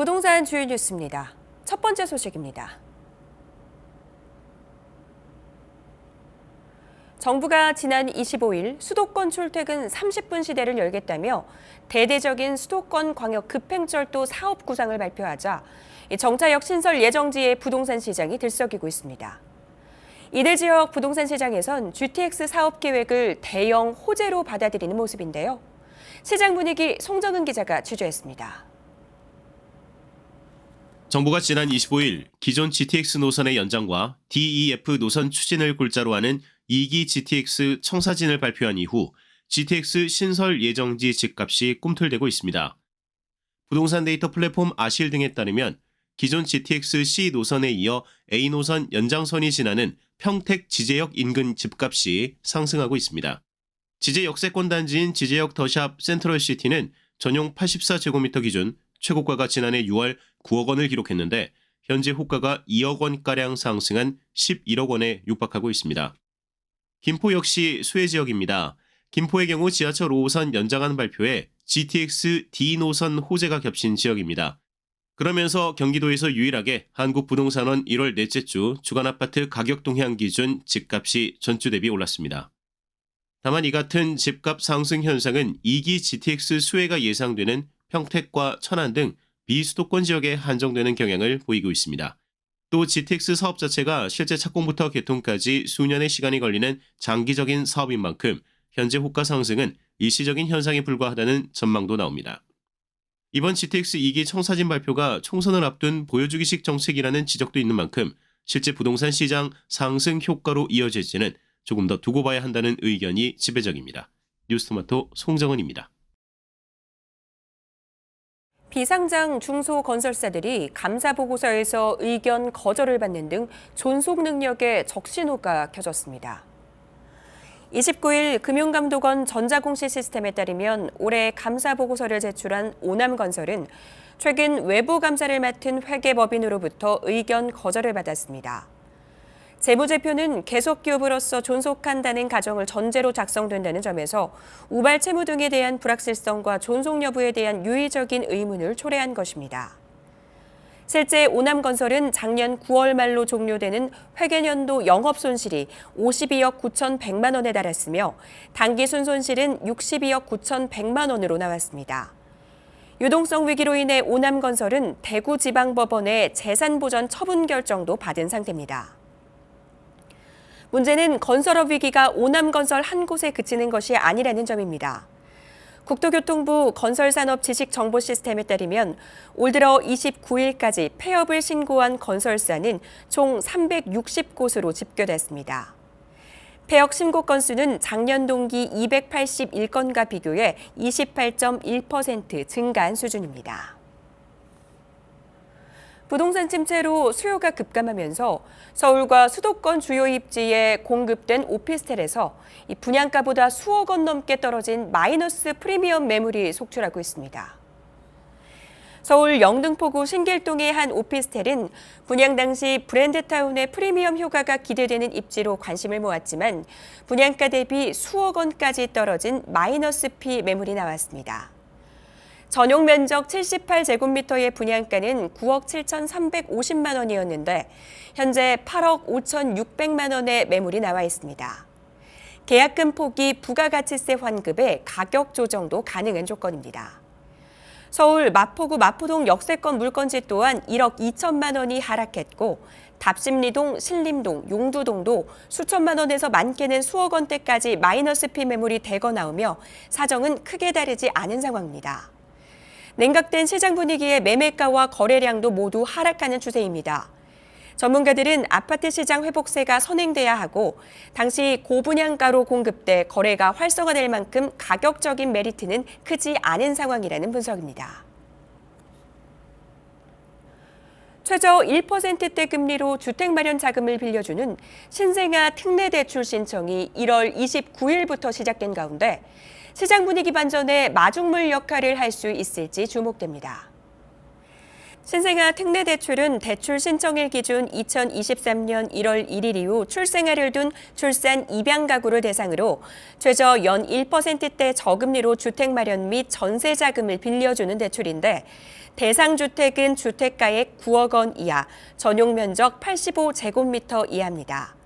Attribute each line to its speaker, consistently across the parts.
Speaker 1: 부동산 주요 뉴스입니다. 첫 번째 소식입니다. 정부가 지난 25일 수도권 출퇴근 30분 시대를 열겠다며 대대적인 수도권 광역 급행철도 사업 구상을 발표하자 이 정차역 신설 예정지의 부동산 시장이 들썩이고 있습니다. 이들 지역 부동산 시장에선 GTX 사업 계획을 대형 호재로 받아들이는 모습인데요. 시장 분위기 송정은 기자가 취재했습니다.
Speaker 2: 정부가 지난 25일 기존 GTX 노선의 연장과 DEF 노선 추진을 골자로 하는 2기 GTX 청사진을 발표한 이후 GTX 신설 예정지 집값이 꿈틀대고 있습니다. 부동산 데이터 플랫폼 아실 등에 따르면 기존 GTX C 노선에 이어 A 노선 연장선이 지나는 평택 지제역 인근 집값이 상승하고 있습니다. 지제 역세권 단지인 지제역 더샵 센트럴시티는 전용 84제곱미터 기준 최고가가 지난해 6월 9억 원을 기록했는데 현재 호가가 2억 원가량 상승한 11억 원에 육박하고 있습니다. 김포 역시 수혜 지역입니다. 김포의 경우 지하철 5호선 연장안 발표에 GTX D 노선 호재가 겹친 지역입니다. 그러면서 경기도에서 유일하게 한국부동산원 1월 넷째 주 주간 아파트 가격 동향 기준 집값이 전주 대비 올랐습니다. 다만 이 같은 집값 상승 현상은 2기 GTX 수혜가 예상되는 평택과 천안 등 비수도권 지역에 한정되는 경향을 보이고 있습니다. 또 GTX 사업 자체가 실제 착공부터 개통까지 수년의 시간이 걸리는 장기적인 사업인 만큼 현재 호가 상승은 일시적인 현상에 불과하다는 전망도 나옵니다. 이번 GTX 2기 청사진 발표가 총선을 앞둔 보여주기식 정책이라는 지적도 있는 만큼 실제 부동산 시장 상승 효과로 이어질지는 조금 더 두고 봐야 한다는 의견이 지배적입니다. 뉴스토마토 송정은입니다.
Speaker 1: 비상장 중소건설사들이 감사보고서에서 의견 거절을 받는 등 존속 능력에 적신호가 켜졌습니다. 29일 금융감독원 전자공시 시스템에 따르면 올해 감사보고서를 제출한 오남건설은 최근 외부 감사를 맡은 회계법인으로부터 의견 거절을 받았습니다. 재무제표는 계속 기업으로서 존속한다는 가정을 전제로 작성된다는 점에서 우발 채무 등에 대한 불확실성과 존속 여부에 대한 유의적인 의문을 초래한 것입니다. 실제 오남건설은 작년 9월 말로 종료되는 회계년도 영업 손실이 52억 9,100만 원에 달했으며 당기 순손실은 62억 9,100만 원으로 나왔습니다. 유동성 위기로 인해 오남건설은 대구지방법원의 재산보전 처분 결정도 받은 상태입니다. 문제는 건설업 위기가 오남건설 한 곳에 그치는 것이 아니라는 점입니다. 국토교통부 건설산업 지식정보 시스템에 따르면 올 들어 29일까지 폐업을 신고한 건설사는 총 360곳으로 집계됐습니다. 폐업 신고 건수는 작년 동기 281건과 비교해 28.1% 증가한 수준입니다. 부동산 침체로 수요가 급감하면서 서울과 수도권 주요 입지에 공급된 오피스텔에서 이 분양가보다 수억 원 넘게 떨어진 마이너스 프리미엄 매물이 속출하고 있습니다. 서울 영등포구 신길동의 한 오피스텔은 분양 당시 브랜드타운의 프리미엄 효과가 기대되는 입지로 관심을 모았지만 분양가 대비 수억 원까지 떨어진 마이너스 피 매물이 나왔습니다. 전용 면적 78제곱미터의 분양가는 9억 7,350만 원이었는데 현재 8억 5,600만 원의 매물이 나와 있습니다. 계약금 폭이 부가가치세 환급에 가격 조정도 가능한 조건입니다. 서울 마포구 마포동 역세권 물건지 또한 1억 2천만 원이 하락했고 답심리동, 신림동, 용두동도 수천만 원에서 많게는 수억 원대까지 마이너스 피 매물이 대거 나오며 사정은 크게 다르지 않은 상황입니다. 냉각된 시장 분위기에 매매가와 거래량도 모두 하락하는 추세입니다. 전문가들은 아파트 시장 회복세가 선행돼야 하고 당시 고분양가로 공급돼 거래가 활성화될 만큼 가격적인 메리트는 크지 않은 상황이라는 분석입니다. 최저 1%대 금리로 주택 마련 자금을 빌려주는 신생아 특례 대출 신청이 1월 29일부터 시작된 가운데 시장 분위기 반전에 마중물 역할을 할 수 있을지 주목됩니다. 신생아 특례 대출은 대출 신청일 기준 2023년 1월 1일 이후 출생아를 둔 출산 입양 가구를 대상으로 최저 연 1%대 저금리로 주택 마련 및 전세 자금을 빌려주는 대출인데 대상 주택은 주택가액 9억 원 이하, 전용 면적 85제곱미터 이하입니다.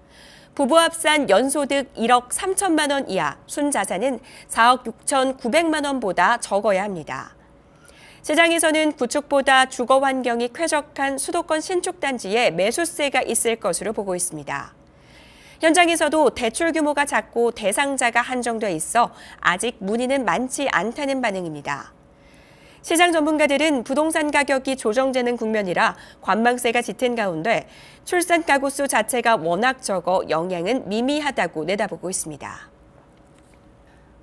Speaker 1: 부부 합산 연소득 1억 3천만 원 이하, 순자산은 4억 6천 9백만 원보다 적어야 합니다. 시장에서는 구축보다 주거 환경이 쾌적한 수도권 신축 단지에 매수세가 있을 것으로 보고 있습니다. 현장에서도 대출 규모가 작고 대상자가 한정돼 있어 아직 문의는 많지 않다는 반응입니다. 시장 전문가들은 부동산 가격이 조정되는 국면이라 관망세가 짙은 가운데 출산 가구 수 자체가 워낙 적어 영향은 미미하다고 내다보고 있습니다.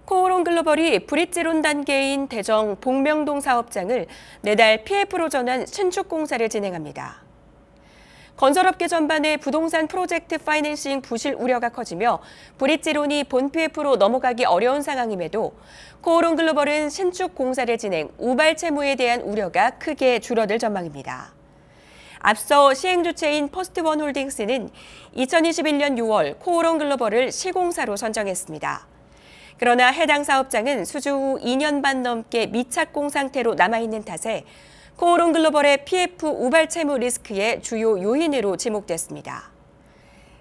Speaker 1: 코오롱 글로벌이 브릿지론 단계인 대정 복명동 사업장을 내달 PF로 전환 신축 공사를 진행합니다. 건설업계 전반의 부동산 프로젝트 파이낸싱 부실 우려가 커지며 브릿지론이 본 PF로 넘어가기 어려운 상황임에도 코오롱 글로벌은 신축 공사를 진행, 우발 채무에 대한 우려가 크게 줄어들 전망입니다. 앞서 시행 주체인 퍼스트원 홀딩스는 2021년 6월 코오롱 글로벌을 시공사로 선정했습니다. 그러나 해당 사업장은 수주 후 2년 반 넘게 미착공 상태로 남아있는 탓에 코오롱 글로벌의 PF 우발 채무 리스크의 주요 요인으로 지목됐습니다.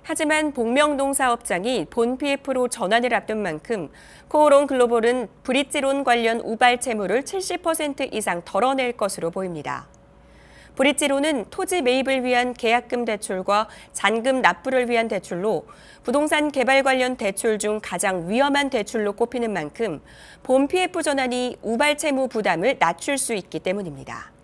Speaker 1: 하지만 복명동 사업장이 본 PF로 전환을 앞둔 만큼 코오롱 글로벌은 브릿지론 관련 우발 채무를 70% 이상 덜어낼 것으로 보입니다. 브릿지로는 토지 매입을 위한 계약금 대출과 잔금 납부를 위한 대출로 부동산 개발 관련 대출 중 가장 위험한 대출로 꼽히는 만큼 본 PF 전환이 우발 채무 부담을 낮출 수 있기 때문입니다.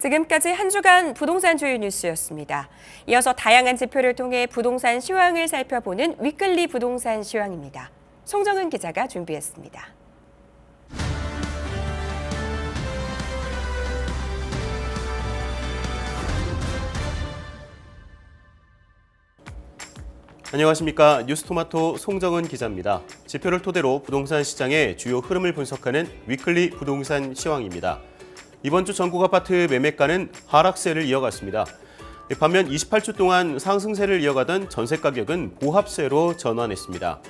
Speaker 1: 지금까지 한 주간 부동산 주요 뉴스였습니다. 이어서 다양한 지표를 통해 부동산 시황을 살펴보는 위클리 부동산 시황입니다. 송정은 기자가 준비했습니다.
Speaker 2: 안녕하십니까 뉴스토마토 송정은 기자입니다. 지표를 토대로 부동산 시장의 주요 흐름을 분석하는 위클리 부동산 시황입니다. 이번 주 전국 아파트 매매가는 하락세를 이어갔습니다. 반면 28주 동안 상승세를 이어가던 전세 가격은 보합세로 전환했습니다.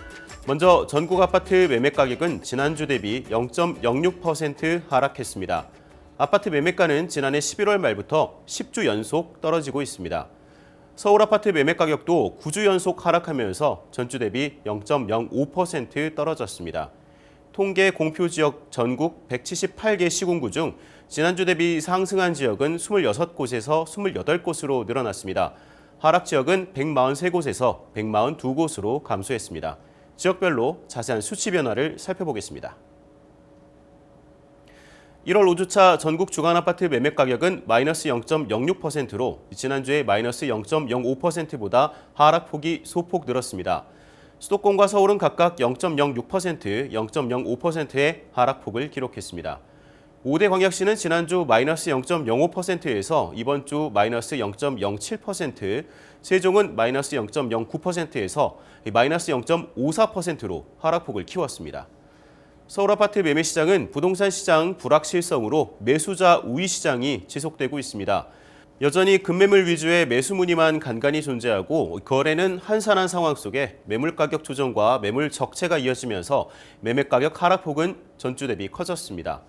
Speaker 2: 먼저 전국 아파트 매매 가격은 지난주 대비 0.06% 하락했습니다. 아파트 매매가는 지난해 11월 말부터 10주 연속 떨어지고 있습니다. 서울 아파트 매매 가격도 9주 연속 하락하면서 전주 대비 0.05% 떨어졌습니다. 통계 공표 지역 전국 178개 시군구 중 지난주 대비 상승한 지역은 26곳에서 28곳으로 늘어났습니다. 하락 지역은 143곳에서 142곳으로 감소했습니다. 지역별로 자세한 수치 변화를 살펴보겠습니다. 1월 5주차 전국 주간 아파트 매매 가격은 마이너스 0.06%로 지난주에 마이너스 0.05%보다 하락폭이 소폭 늘었습니다. 수도권과 서울은 각각 0.06%, 0.05%의 하락폭을 기록했습니다. 5대 광역시는 지난주 마이너스 0.05%에서 이번 주 마이너스 0.07%, 세종은 마이너스 0.09%에서 마이너스 0.54%로 하락폭을 키웠습니다. 서울 아파트 매매 시장은 부동산 시장 불확실성으로 매수자 우위 시장이 지속되고 있습니다. 여전히 급매물 위주의 매수 문의만 간간히 존재하고 거래는 한산한 상황 속에 매물 가격 조정과 매물 적체가 이어지면서 매매 가격 하락폭은 전주 대비 커졌습니다.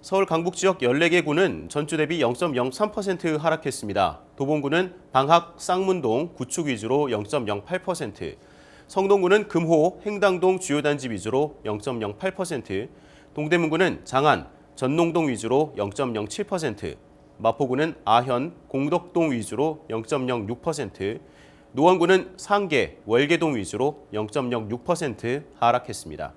Speaker 2: 서울 강북 지역 14개 구는 전주 대비 0.03% 하락했습니다. 도봉구는 방학, 쌍문동, 구축 위주로 0.08%, 성동구는 금호, 행당동 주요 단지 위주로 0.08%, 동대문구는 장안, 전농동 위주로 0.07%, 마포구는 아현, 공덕동 위주로 0.06%, 노원구는 상계, 월계동 위주로 0.06% 하락했습니다.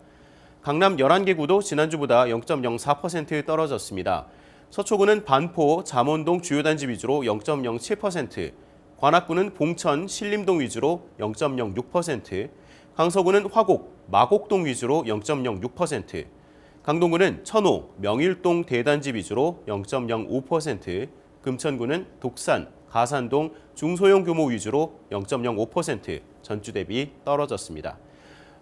Speaker 2: 강남 11개 구도 지난주보다 0.04% 떨어졌습니다. 서초구는 반포, 잠원동 주요 단지 위주로 0.07%, 관악구는 봉천, 신림동 위주로 0.06%, 강서구는 화곡, 마곡동 위주로 0.06%, 강동구는 천호, 명일동 대단지 위주로 0.05%, 금천구는 독산, 가산동 중소형 규모 위주로 0.05% 전주 대비 떨어졌습니다.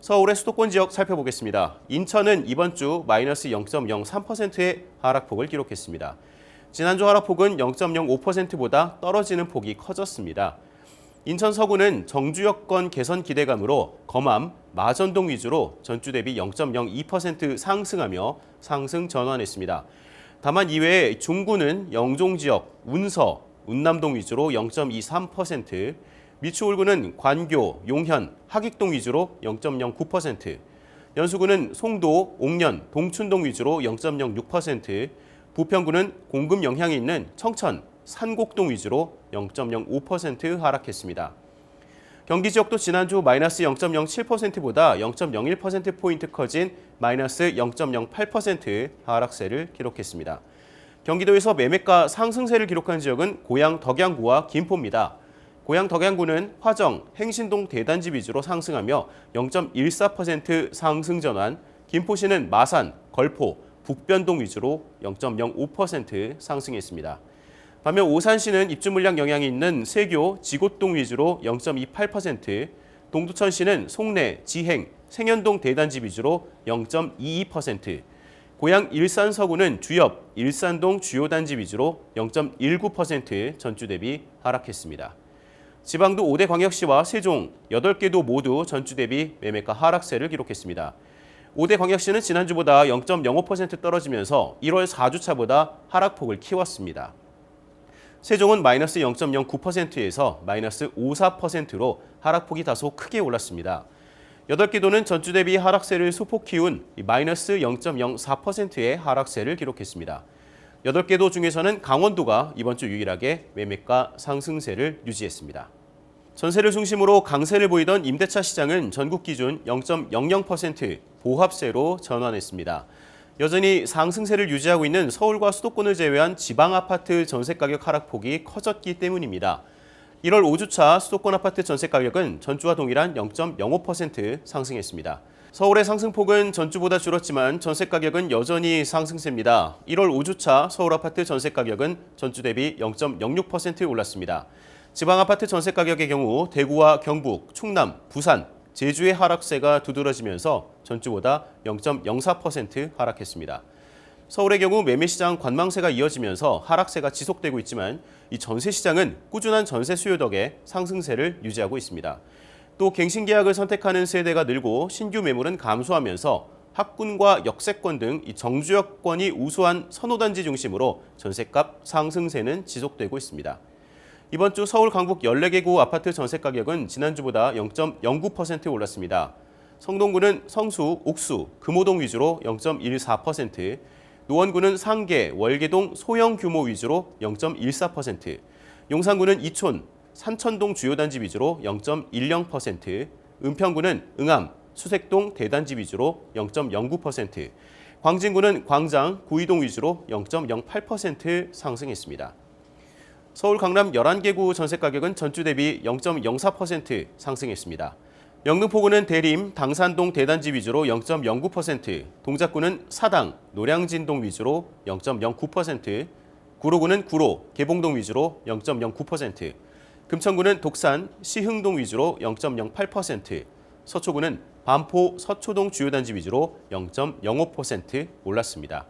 Speaker 2: 서울의 수도권 지역 살펴보겠습니다. 인천은 이번 주 마이너스 0.03%의 하락폭을 기록했습니다. 지난주 하락폭은 0.05%보다 떨어지는 폭이 커졌습니다. 인천 서구는 정주 여건 개선 기대감으로 검암, 마전동 위주로 전주 대비 0.02% 상승하며 상승 전환했습니다. 다만 이외에 중구는 영종 지역, 운서, 운남동 위주로 0.23%, 미추홀구는 관교, 용현, 하익동 위주로 0.09%, 연수구는 송도, 옥년, 동춘동 위주로 0.06%, 부평구는 공급 영향이 있는 청천, 산곡동 위주로 0.05% 하락했습니다. 경기 지역도 지난주 마이너스 0.07%보다 0.01%포인트 커진 마이너스 0.08% 하락세를 기록했습니다. 경기도에서 매매가 상승세를 기록한 지역은 고양 덕양구와 김포입니다. 고양 덕양구는 화정, 행신동 대단지 위주로 상승하며 0.14% 상승 전환, 김포시는 마산, 걸포, 북변동 위주로 0.05% 상승했습니다. 반면 오산시는 입주 물량 영향이 있는 세교, 지곡동 위주로 0.28%, 동두천시는 송내, 지행, 생현동 대단지 위주로 0.22%, 고양 일산 서구는 주엽, 일산동 주요 단지 위주로 0.19% 전주 대비 하락했습니다. 지방도 5대 광역시와 세종, 8개도 모두 전주 대비 매매가 하락세를 기록했습니다. 5대 광역시는 지난주보다 0.05% 떨어지면서 1월 4주차보다 하락폭을 키웠습니다. 세종은 마이너스 0.09%에서 마이너스 54%로 하락폭이 다소 크게 올랐습니다. 8개 도는 전주 대비 하락세를 소폭 키운 마이너스 0.04%의 하락세를 기록했습니다. 8개 도 중에서는 강원도가 이번 주 유일하게 매매가 상승세를 유지했습니다. 전세를 중심으로 강세를 보이던 임대차 시장은 전국 기준 0.00% 보합세로 전환했습니다. 여전히 상승세를 유지하고 있는 서울과 수도권을 제외한 지방 아파트 전세 가격 하락폭이 커졌기 때문입니다. 1월 5주차 수도권 아파트 전세 가격은 전주와 동일한 0.05% 상승했습니다. 서울의 상승폭은 전주보다 줄었지만 전세 가격은 여전히 상승세입니다. 1월 5주차 서울 아파트 전세 가격은 전주 대비 0.06% 올랐습니다. 지방 아파트 전세 가격의 경우 대구와 경북, 충남, 부산, 제주의 하락세가 두드러지면서 전주보다 0.04% 하락했습니다. 서울의 경우 매매시장 관망세가 이어지면서 하락세가 지속되고 있지만 이 전세 시장은 꾸준한 전세 수요 덕에 상승세를 유지하고 있습니다. 또 갱신 계약을 선택하는 세대가 늘고 신규 매물은 감소하면서 학군과 역세권 등 이 정주역권이 우수한 선호단지 중심으로 전세값 상승세는 지속되고 있습니다. 이번 주 서울 강북 14개구 아파트 전세 가격은 지난주보다 0.09% 올랐습니다. 성동구는 성수, 옥수, 금호동 위주로 0.14%, 노원구는 상계, 월계동 소형 규모 위주로 0.14%, 용산구는 이촌, 산천동 주요 단지 위주로 0.10%, 은평구는 응암, 수색동 대단지 위주로 0.09%, 광진구는 광장, 구이동 위주로 0.08% 상승했습니다. 서울 강남 11개 구 전세 가격은 전주 대비 0.04% 상승했습니다. 영등포구는 대림, 당산동 대단지 위주로 0.09%, 동작구는 사당, 노량진동 위주로 0.09%, 구로구는 구로, 개봉동 위주로 0.09%, 금천구는 독산, 시흥동 위주로 0.08%, 서초구는 반포, 서초동 주요 단지 위주로 0.05% 올랐습니다.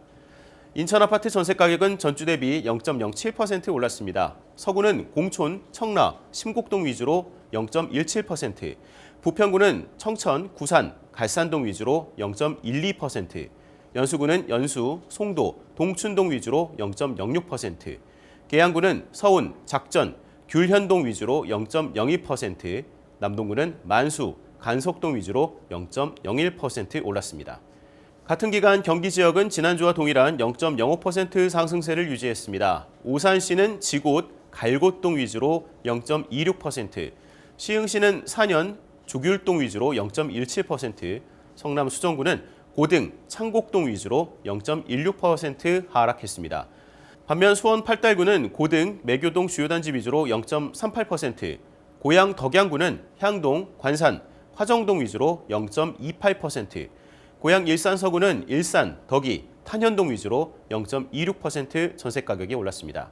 Speaker 2: 인천 아파트 전세 가격은 전주 대비 0.07% 올랐습니다. 서구는 공촌, 청라, 심곡동 위주로 0.17%, 부평구는 청천, 구산, 갈산동 위주로 0.12%, 연수구는 연수, 송도, 동춘동 위주로 0.06%, 계양구는 서운, 작전, 귤현동 위주로 0.02%, 남동구는 만수, 간석동 위주로 0.01% 올랐습니다. 같은 기간 경기 지역은 지난주와 동일한 0.05% 상승세를 유지했습니다. 오산시는 지곳, 갈곳동 위주로 0.26%, 시흥시는 산현, 조귤동 위주로 0.17%, 성남 수정구는 고등, 창곡동 위주로 0.16% 하락했습니다. 반면 수원 팔달구는 고등, 매교동 주요단지 위주로 0.38%, 고양 덕양구는 향동, 관산, 화정동 위주로 0.28%, 고양 일산 서구는 일산, 덕이, 탄현동 위주로 0.26% 전세 가격이 올랐습니다.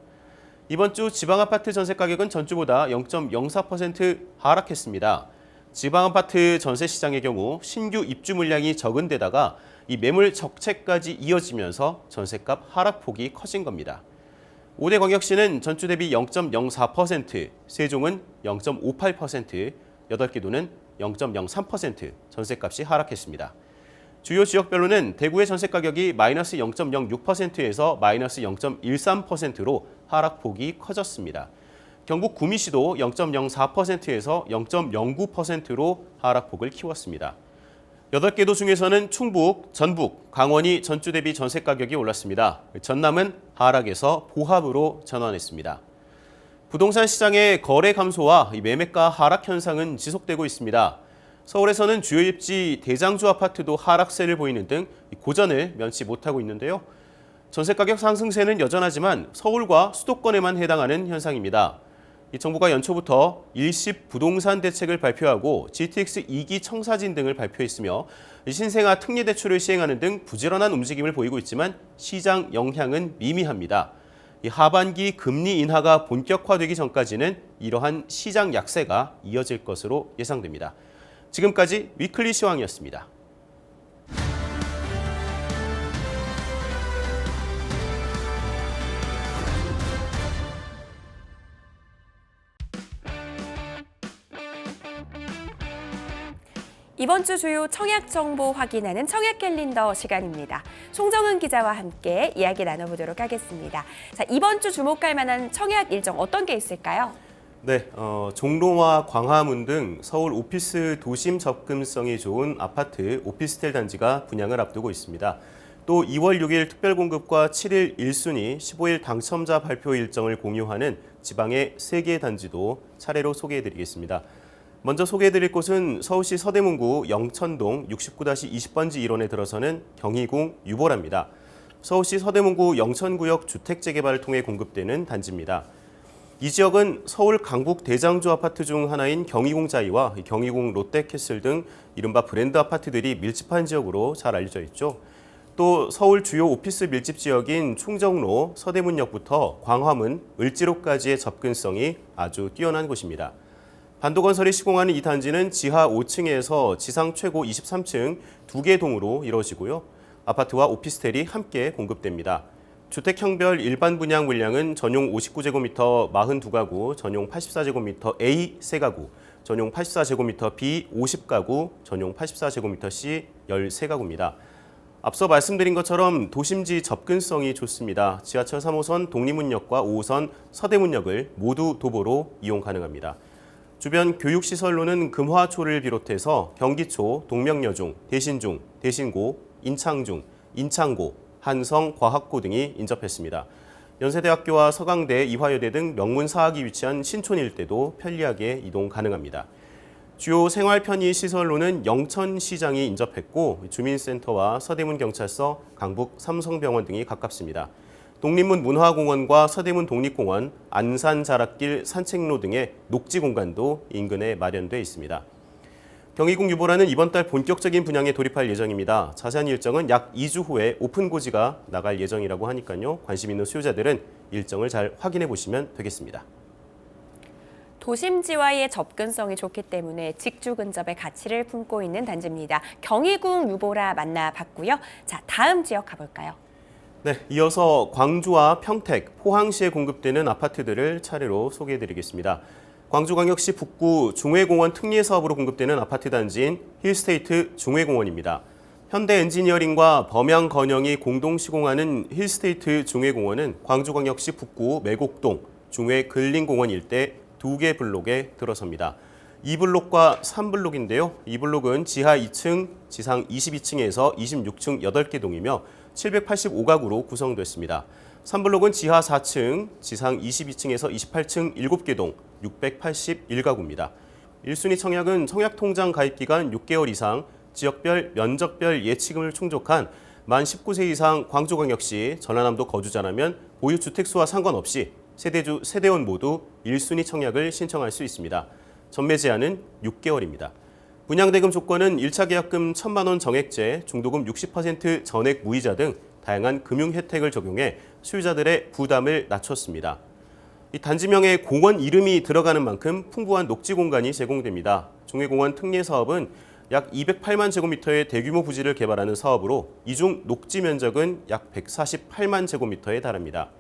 Speaker 2: 이번 주 지방 아파트 전세 가격은 전주보다 0.04% 하락했습니다. 지방 아파트 전세 시장의 경우 신규 입주 물량이 적은 데다가 이 매물 적체까지 이어지면서 전세값 하락폭이 커진 겁니다. 5대 광역시는 전주 대비 0.04%, 세종은 0.58%, 8개 도는 0.03% 전세값이 하락했습니다. 주요 지역별로는 대구의 전세 가격이 마이너스 0.06%에서 마이너스 0.13%로 하락폭이 커졌습니다. 경북 구미시도 0.04%에서 0.09%로 하락폭을 키웠습니다. 8개 도 중에서는 충북, 전북, 강원이 전주 대비 전세 가격이 올랐습니다. 전남은 하락에서 보합으로 전환했습니다. 부동산 시장의 거래 감소와 이 매매가 하락 현상은 지속되고 있습니다. 서울에서는 주요 입지 대장주 아파트도 하락세를 보이는 등 고전을 면치 못하고 있는데요. 전세 가격 상승세는 여전하지만 서울과 수도권에만 해당하는 현상입니다. 이 정부가 연초부터 일시 부동산 대책을 발표하고 GTX 2기 청사진 등을 발표했으며 신생아 특례 대출을 시행하는 등 부지런한 움직임을 보이고 있지만 시장 영향은 미미합니다. 이 하반기 금리 인하가 본격화되기 전까지는 이러한 시장 약세가 이어질 것으로 예상됩니다. 지금까지 위클리 시황이었습니다.
Speaker 1: 이번 주 주요 청약 정보 확인하는 청약 캘린더 시간입니다. 송정은 기자와 함께 이야기 나눠보도록 하겠습니다. 자, 이번 주 주목할 만한 청약 일정 어떤 게 있을까요?
Speaker 2: 네, 어, 종로와 광화문 등 서울 오피스 도심 접근성이 좋은 아파트 오피스텔 단지가 분양을 앞두고 있습니다. 또 2월 6일 특별공급과 7일 1순위, 15일 당첨자 발표 일정을 공유하는 지방의 3개 단지도 차례로 소개해드리겠습니다. 먼저 소개해드릴 곳은 서울시 서대문구 영천동 69-20번지 1원에 들어서는 경희궁 유보라입니다. 서울시 서대문구 영천구역 주택 재개발을 통해 공급되는 단지입니다. 이 지역은 서울 강북 대장주 아파트 중 하나인 경희궁 자이와 경희궁 롯데캐슬 등 이른바 브랜드 아파트들이 밀집한 지역으로 잘 알려져 있죠. 또 서울 주요 오피스 밀집 지역인 충정로, 서대문역부터 광화문, 을지로까지의 접근성이 아주 뛰어난 곳입니다. 반도건설이 시공하는 이 단지는 지하 5층에서 지상 최고 23층 두 개 동으로 이루어지고요. 아파트와 오피스텔이 함께 공급됩니다. 주택형별 일반 분양 물량은 전용 59제곱미터 42가구, 전용 84제곱미터 A 3가구, 전용 84제곱미터 B 50가구, 전용 84제곱미터 C 13가구입니다. 앞서 말씀드린 것처럼 도심지 접근성이 좋습니다. 지하철 3호선 독립문역과 5호선 서대문역을 모두 도보로 이용 가능합니다. 주변 교육시설로는 금화초를 비롯해서 경기초, 동명여중, 대신중, 대신고, 인창중, 인창고, 한성 과학고 등이 인접했습니다. 연세대학교와 서강대, 이화여대 등 명문 사학이 위치한 신촌 일대도 편리하게 이동 가능합니다. 주요 생활 편의 시설로는 영천시장이 인접했고 주민센터와 서대문경찰서, 강북 삼성병원 등이 가깝습니다. 독립문 문화공원과 서대문 독립공원, 안산 자락길 산책로 등의 녹지 공간도 인근에 마련돼 있습니다. 경희궁 유보라는 이번 달 본격적인 분양에 돌입할 예정입니다. 자세한 일정은 약 2주 후에 오픈 고지가 나갈 예정이라고 하니까요. 관심 있는 수요자들은 일정을 잘 확인해 보시면 되겠습니다.
Speaker 1: 도심지와의 접근성이 좋기 때문에 직주 근접의 가치를 품고 있는 단지입니다. 경희궁 유보라 만나봤고요. 자, 다음 지역 가볼까요?
Speaker 2: 네, 이어서 광주와 평택, 포항시에 공급되는 아파트들을 차례로 소개해드리겠습니다. 광주광역시 북구 중회공원 특례 사업으로 공급되는 아파트 단지인 힐스테이트 중회공원입니다. 현대 엔지니어링과 범양 건영이 공동 시공하는 힐스테이트 중회공원은 광주광역시 북구 매곡동 중회 근린공원 일대 두 개 블록에 들어섭니다. 2블록과 3블록인데요. 2블록은 지하 2층, 지상 22층에서 26층 8개 동이며 785가구로 구성됐습니다. 3블록은 지하 4층, 지상 22층에서 28층 7개 동 681가구입니다. 1순위 청약은 청약통장 가입 기간 6개월 이상, 지역별 면적별 예치금을 충족한 만 19세 이상 광주광역시 전라남도 거주자라면 보유 주택수와 상관없이 세대주, 세대원 모두 1순위 청약을 신청할 수 있습니다. 전매 제한은 6개월입니다. 분양대금 조건은 1차 계약금 1천만 원 정액제, 중도금 60% 전액 무이자 등 다양한 금융 혜택을 적용해 수요자들의 부담을 낮췄습니다. 이 단지명에 공원 이름이 들어가는 만큼 풍부한 녹지 공간이 제공됩니다. 종해공원 특례 사업은 약 208만 제곱미터의 대규모 부지를 개발하는 사업으로 이중 녹지 면적은 약 148만 제곱미터에 달합니다.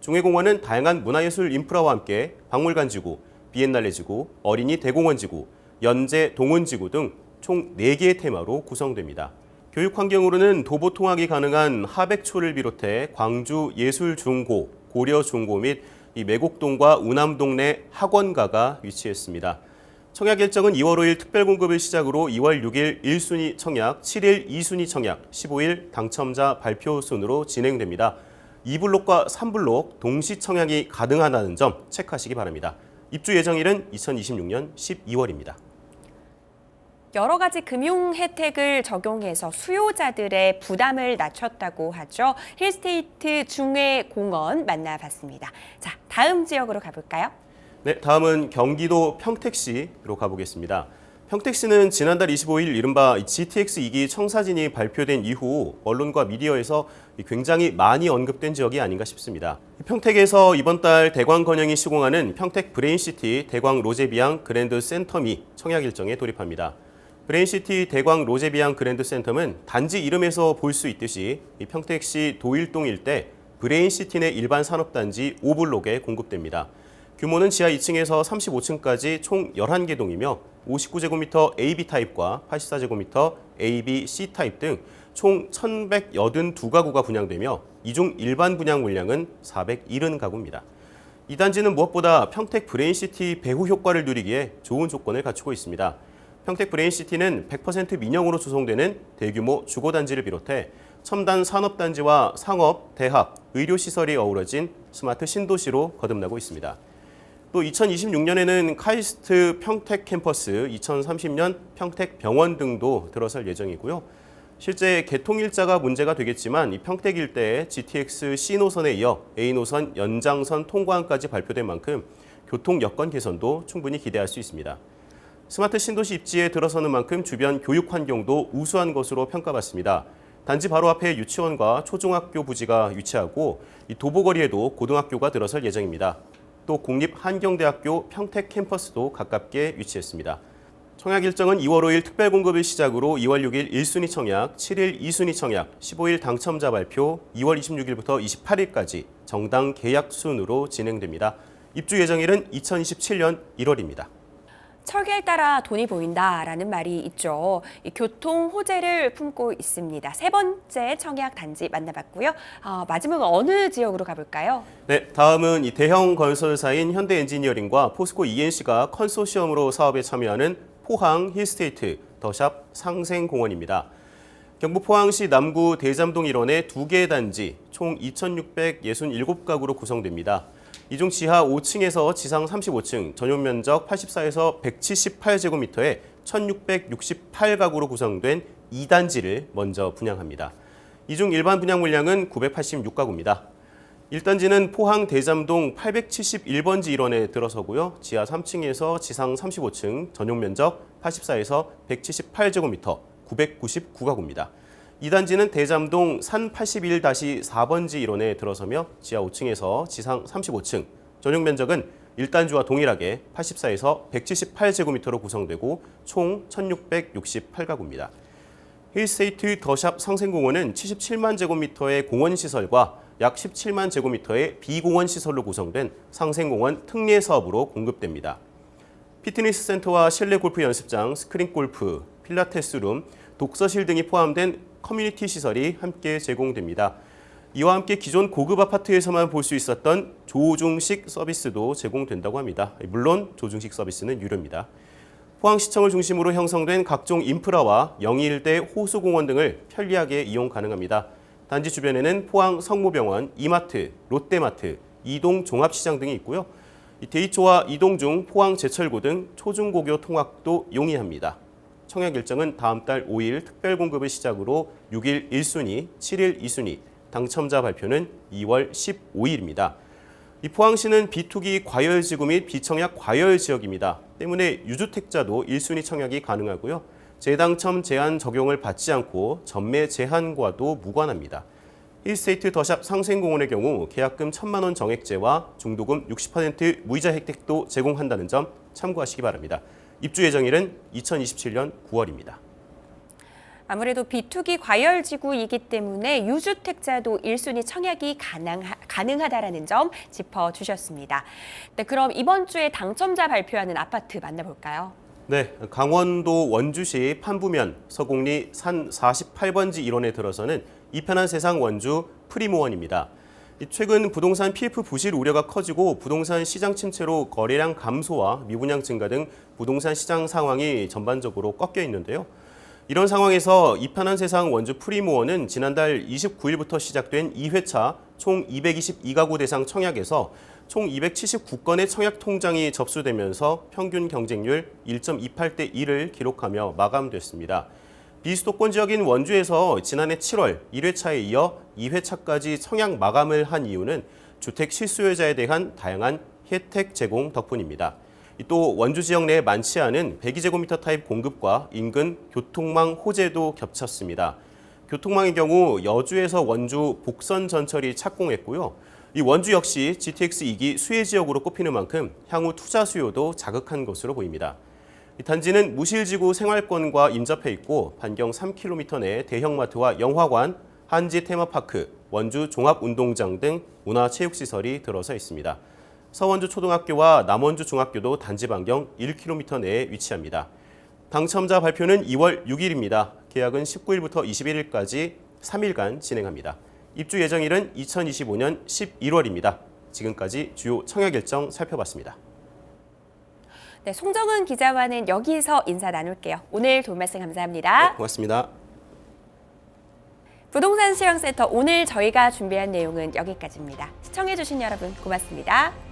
Speaker 2: 종해공원은 다양한 문화예술 인프라와 함께 박물관 지구, 비엔날레 지구, 어린이 대공원 지구, 연재 동원 지구 등 총 4개의 테마로 구성됩니다. 교육 환경으로는 도보 통학이 가능한 하백초를 비롯해 광주 예술중고, 고려중고 및 이 매곡동과 우남동 내 학원가가 위치했습니다. 청약 일정은 2월 5일 특별 공급을 시작으로 2월 6일 1순위 청약, 7일 2순위 청약, 15일 당첨자 발표 순으로 진행됩니다. 2블록과 3블록 동시 청약이 가능하다는 점 체크하시기 바랍니다. 입주 예정일은 2026년 12월입니다.
Speaker 1: 여러 가지 금융 혜택을 적용해서 수요자들의 부담을 낮췄다고 하죠. 힐스테이트 중해공원 만나봤습니다. 자, 다음 지역으로 가볼까요?
Speaker 2: 네, 다음은 경기도 평택시로 가보겠습니다. 평택시는 지난달 25일 이른바 GTX 2기 청사진이 발표된 이후 언론과 미디어에서 굉장히 많이 언급된 지역이 아닌가 싶습니다. 평택에서 이번 달 대광 건영이 시공하는 평택 브레인시티 대광 로제비앙 그랜드 센텀이 청약 일정에 돌입합니다. 브레인시티 대광 로제비앙 그랜드 센텀은 단지 이름에서 볼 수 있듯이 이 평택시 도일동 일대 브레인시티 내 일반 산업단지 5블록에 공급됩니다. 규모는 지하 2층에서 35층까지 총 11개 동이며 59제곱미터 AB 타입과 84제곱미터 AB C 타입 등 총 1,182가구가 분양되며 이 중 일반 분양 물량은 470가구입니다. 이 단지는 무엇보다 평택 브레인시티 배후 효과를 누리기에 좋은 조건을 갖추고 있습니다. 평택 브레인시티는 100% 민영으로 조성되는 대규모 주거단지를 비롯해 첨단 산업단지와 상업, 대학, 의료시설이 어우러진 스마트 신도시로 거듭나고 있습니다. 또 2026년에는 카이스트 평택 캠퍼스, 2030년 평택 병원 등도 들어설 예정이고요. 실제 개통 일자가 문제가 되겠지만 이 평택 일대의 GTX C 노선에 이어 A 노선 연장선 통과안까지 발표된 만큼 교통 여건 개선도 충분히 기대할 수 있습니다. 스마트 신도시 입지에 들어서는 만큼 주변 교육 환경도 우수한 것으로 평가받습니다. 단지 바로 앞에 유치원과 초중학교 부지가 위치하고 이 도보거리에도 고등학교가 들어설 예정입니다. 또 국립한경대학교 평택 캠퍼스도 가깝게 위치했습니다. 청약 일정은 2월 5일 특별 공급을 시작으로 2월 6일 1순위 청약, 7일 2순위 청약, 15일 당첨자 발표, 2월 26일부터 28일까지 정당 계약 순으로 진행됩니다. 입주 예정일은 2027년 1월입니다.
Speaker 1: 철길 따라 돈이 보인다라는 말이 있죠. 이 교통 호재를 품고 있습니다. 세 번째 청약 단지 만나봤고요. 아, 마지막은 어느 지역으로 가볼까요?
Speaker 2: 네, 다음은 이 대형 건설사인 현대엔지니어링과 포스코 ENC가 컨소시엄으로 사업에 참여하는 포항 힐스테이트 더샵 상생공원입니다. 경북 포항시 남구 대잠동 일원의 두 개 단지 총 2,667가구로 구성됩니다. 이중 지하 5층에서 지상 35층, 전용 면적 84에서 178제곱미터의 1,668가구로 구성된 2단지를 먼저 분양합니다. 이중 일반 분양 물량은 986가구입니다. 1단지는 포항 대잠동 871번지 일원에 들어서고요. 지하 3층에서 지상 35층, 전용 면적 84에서 178제곱미터, 999가구입니다. 2단지는 대잠동 산 81-4번지 일원에 들어서며 지하 5층에서 지상 35층, 전용 면적은 1단지와 동일하게 84에서 178제곱미터로 구성되고 총 1668가구입니다. 힐스테이트 더샵 상생공원은 77만 제곱미터의 공원 시설과 약 17만 제곱미터의 비공원 시설로 구성된 상생공원 특례 사업으로 공급됩니다. 피트니스 센터와 실내 골프 연습장, 스크린 골프, 필라테스 룸, 독서실 등이 포함된 커뮤니티 시설이 함께 제공됩니다. 이와 함께 기존 고급 아파트에서만 볼 수 있었던 조중식 서비스도 제공된다고 합니다. 물론 조중식 서비스는 유료입니다. 포항시청을 중심으로 형성된 각종 인프라와 영일대 호수공원 등을 편리하게 이용 가능합니다. 단지 주변에는 포항 성모병원, 이마트, 롯데마트, 이동 종합시장 등이 있고요. 이 데이초와 이동 중, 포항 제철고 등 초중고교 통학도 용이합니다. 청약 일정은 다음 달 5일 특별 공급을 시작으로 6일 1순위, 7일 2순위, 당첨자 발표는 2월 15일입니다. 이 포항시는 비투기 과열 지구 및 비청약 과열 지역입니다. 때문에 유주택자도 1순위 청약이 가능하고요. 재당첨 제한 적용을 받지 않고 전매 제한과도 무관합니다. 힐스테이트 더샵 상생공원의 경우 계약금 1천만 원 정액제와 중도금 60% 무이자 혜택도 제공한다는 점 참고하시기 바랍니다. 입주 예정일은 2027년 9월입니다.
Speaker 1: 아무래도 비투기 과열 지구이기 때문에 유주택자도 1순위 청약이 가능하, 가능하다라는 점 짚어주셨습니다. 네, 그럼 이번 주에 당첨자 발표하는 아파트 만나볼까요?
Speaker 2: 네, 강원도 원주시 판부면 서곡리 산 48번지 일원에 들어서는 이편한 세상 원주 프리모원입니다. 이 최근 부동산 PF 부실 우려가 커지고 부동산 시장 침체로 거래량 감소와 미분양 증가 등 부동산 시장 상황이 전반적으로 꺾여 있는데요. 이런 상황에서 이편한 세상 원주 프리모어는 지난달 29일부터 시작된 2회차 총 222가구 대상 청약에서 총 279건의 청약 통장이 접수되면서 평균 경쟁률 1.28대 1을 기록하며 마감됐습니다. 비수도권 지역인 원주에서 지난해 7월 1회차에 이어 2회차까지 청약 마감을 한 이유는 주택 실수요자에 대한 다양한 혜택 제공 덕분입니다. 또 원주 지역 내 많지 않은 102제곱미터 타입 공급과 인근 교통망 호재도 겹쳤습니다. 교통망의 경우 여주에서 원주 복선 전철이 착공했고요. 이 원주 역시 GTX 2기 수혜 지역으로 꼽히는 만큼 향후 투자 수요도 자극한 것으로 보입니다. 이 단지는 무실지구 생활권과 인접해 있고 반경 3km 내 대형마트와 영화관, 한지 테마파크, 원주 종합운동장 등 문화체육시설이 들어서 있습니다. 서원주 초등학교와 남원주 중학교도 단지 반경 1km 내에 위치합니다. 당첨자 발표는 2월 6일입니다. 계약은 19일부터 21일까지 3일간 진행합니다. 입주 예정일은 2025년 11월입니다. 지금까지 주요 청약 일정 살펴봤습니다.
Speaker 1: 네, 송정은 기자와는 여기서 인사 나눌게요. 오늘 도움 말씀 감사합니다.
Speaker 2: 네, 고맙습니다.
Speaker 1: 부동산 실황센터 오늘 저희가 준비한 내용은 여기까지입니다. 시청해주신 여러분 고맙습니다.